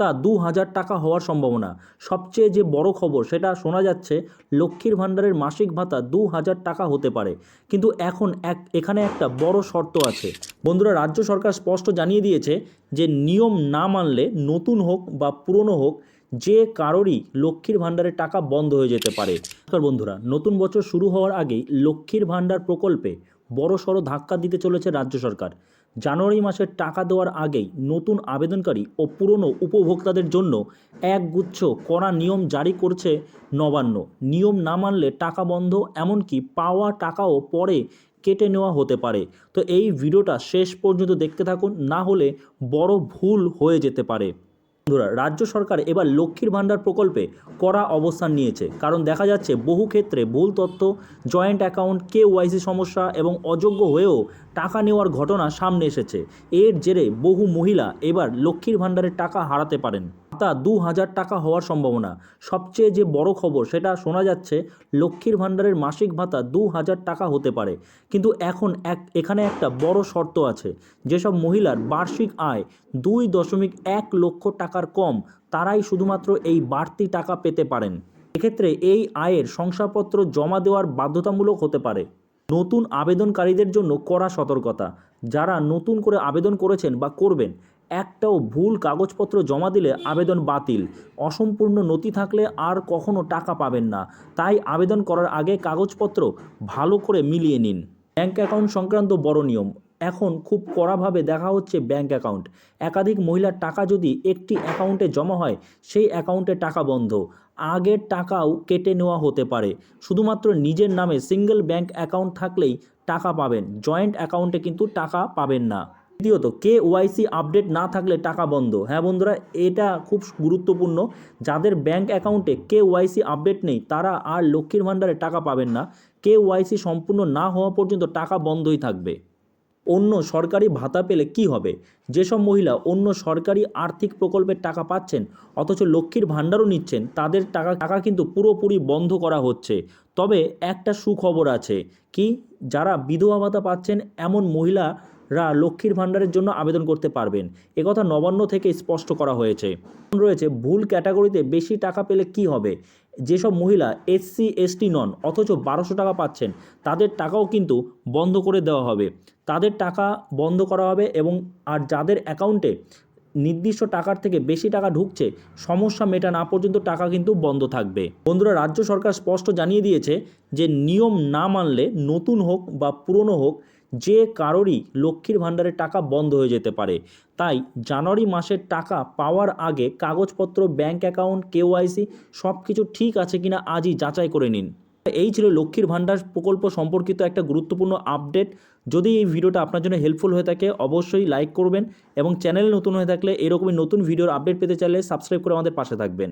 ভাতা দু হাজার টাকা হওয়ার সম্ভাবনা। সবচেয়ে যে বড় খবর, সেটা শোনা যাচ্ছে লক্ষ্মীর ভাণ্ডারের মাসিক ভাতা দু হাজার টাকা হতে পারে। কিন্তু এখন এক, এখানে একটা বড় শর্ত আছে। বন্ধুরা, রাজ্য সরকার স্পষ্ট জানিয়ে দিয়েছে যে নিয়ম না মানলে নতুন হোক বা পুরনো হোক, যে কারোরই লক্ষ্মীর ভাণ্ডারের টাকা বন্ধ হয়ে যেতে পারে। বন্ধুরা, নতুন বছর শুরু হওয়ার আগেই লক্ষ্মীর ভাণ্ডার প্রকল্পে বড় সড়ো ধাক্কা দিতে চলেছে রাজ্য সরকার। জানুয়ারি মাসের টাকা দেওয়ার আগেই নতুন আবেদনকারী ও পুরনো উপভোক্তাদের জন্য একগুচ্ছ কড়া নিয়ম জারি করছে নবান্ন। নিয়ম না মানলে টাকা বন্ধ, এমনকি পাওয়া টাকাও পরে কেটে নেওয়া হতে পারে। তো এই ভিডিওটা শেষ পর্যন্ত দেখতে থাকুন, না হলে বড় ভুল হয়ে যেতে পারে। বন্ধুরা, রাজ্য সরকার এবার লক্ষ্মীর ভাণ্ডার প্রকল্পে কড়া অবস্থান নিয়েছে। কারণ দেখা যাচ্ছে, বহু ক্ষেত্রে ভুল তথ্য, জয়েন্ট অ্যাকাউন্ট, কে ওয়াইসি সমস্যা এবং অযোগ্য হয়েও টাকা নেওয়ার ঘটনা সামনে এসেছে। এর জেরে বহু মহিলা এবার লক্ষ্মীর ভাণ্ডারের টাকা হারাতে পারেন। ভাতা দু হাজার টাকা হওয়ার সম্ভাবনা। সবচেয়ে যে বড় খবর, সেটা শোনা যাচ্ছে লক্ষ্মীর ভাণ্ডারের মাসিক ভাতা দু হাজার টাকা হতে পারে। কিন্তু এখন এক, এখানে একটা বড় শর্ত আছে। যেসব মহিলার বার্ষিক আয় দুই দশমিক এক লক্ষ টাকার কম, তারাই শুধুমাত্র এই বাড়তি টাকা পেতে পারেন। এক্ষেত্রে এই আয়ের শংসাপত্র জমা দেওয়ার বাধ্যতামূলক হতে পারে। নতুন আবেদনকারীদের জন্য কড়া সতর্কতা। যারা নতুন করে আবেদন করেছেন বা করবেন একটাও ভুল কাগজপত্র জমা দিলে আবেদন বাতিল। অসম্পূর্ণ নথি থাকলে আর কখনো টাকা পাবেন না। তাই আবেদন করার আগে কাগজপত্র ভালো করে মিলিয়ে নিন। ব্যাঙ্ক অ্যাকাউন্ট সংক্রান্ত বড় নিয়ম। এখন খুব কড়াভাবে দেখা হচ্ছে ব্যাঙ্ক অ্যাকাউন্ট। একাধিক মহিলার টাকা যদি একটি অ্যাকাউন্টে জমা হয়, সেই অ্যাকাউন্টে টাকা বন্ধ। আগের টাকাও কেটে নেওয়া হতে পারে। শুধুমাত্র নিজের নামে সিঙ্গেল ব্যাঙ্ক অ্যাকাউন্ট থাকলেই টাকা পাবেন। জয়েন্ট অ্যাকাউন্টে কিন্তু টাকা পাবেন না। দ্বিতীয়ত, কে ওয়াইসি আপডেট না থাকলে টাকা বন্ধ। হ্যাঁ বন্ধুরা, এটা খুব গুরুত্বপূর্ণ। যাদের ব্যাঙ্ক অ্যাকাউন্টে কে ওয়াইসি আপডেট নেই, তারা আর লক্ষ্মীর ভাণ্ডারে টাকা পাবেন না। কে ওয়াইসি সম্পূর্ণ না হওয়া পর্যন্ত টাকা বন্ধই থাকবে। অন্য সরকারি ভাতা পেলে কি হবে? যেসব মহিলা অন্য সরকারি আর্থিক প্রকল্পের টাকা পাচ্ছেন, অথচ লক্ষ্মীর ভাণ্ডারও নিচ্ছেন, তাদের টাকা টাকা কিন্তু পুরোপুরি বন্ধ করা হচ্ছে। তবে একটা সুখবর আছে, কি? যারা বিধবা ভাতা পাচ্ছেন, এমন মহিলারা লক্ষ্মীর ভাণ্ডারের জন্য আবেদন করতে পারবেন। একথা নবান্ন থেকে স্পষ্ট করা হয়েছে। রয়েছে, ভুল ক্যাটাগরিতে বেশি টাকা পেলে কি হবে? যেসব মহিলা এসসি এসটি নন, অথচ বারোশো টাকা পাচ্ছেন, তাদের টাকাও কিন্তু বন্ধ করে দেওয়া হবে। তাদের টাকা বন্ধ করা হবে এবং আর যাদের অ্যাকাউন্টে নির্দিষ্ট টাকার থেকে বেশি টাকা ঢুকছে, সমস্যা মেটা না পর্যন্ত টাকা কিন্তু বন্ধ থাকবে। বন্ধুরা, রাজ্য সরকার স্পষ্ট জানিয়ে দিয়েছে যে নিয়ম না মানলে নতুন হোক বা পুরনো হোক যে কারোরই লক্ষ্মীর ভাণ্ডারের টাকা বন্ধ হয়ে যেতে পারে। তাই জানুয়ারি মাসের টাকা পাওয়ার আগে কাগজপত্র, ব্যাংক অ্যাকাউন্ট কেওয়াইসি সব কিছু ঠিক আছে কিনা আজই যাচাই করে নিন। এই ছিল লক্ষ্মীর ভাণ্ডার প্রকল্প সম্পর্কিত একটা গুরুত্বপূর্ণ আপডেট। যদি এই ভিডিওটা আপনার জন্য হেল্পফুল হয়ে থাকে, অবশ্যই লাইক করবেন এবং চ্যানেল নতুন হয়ে থাকলে এরকমই নতুন ভিডিওর আপডেট পেতে চাইলে সাবস্ক্রাইব করে আমাদের পাশে থাকবেন।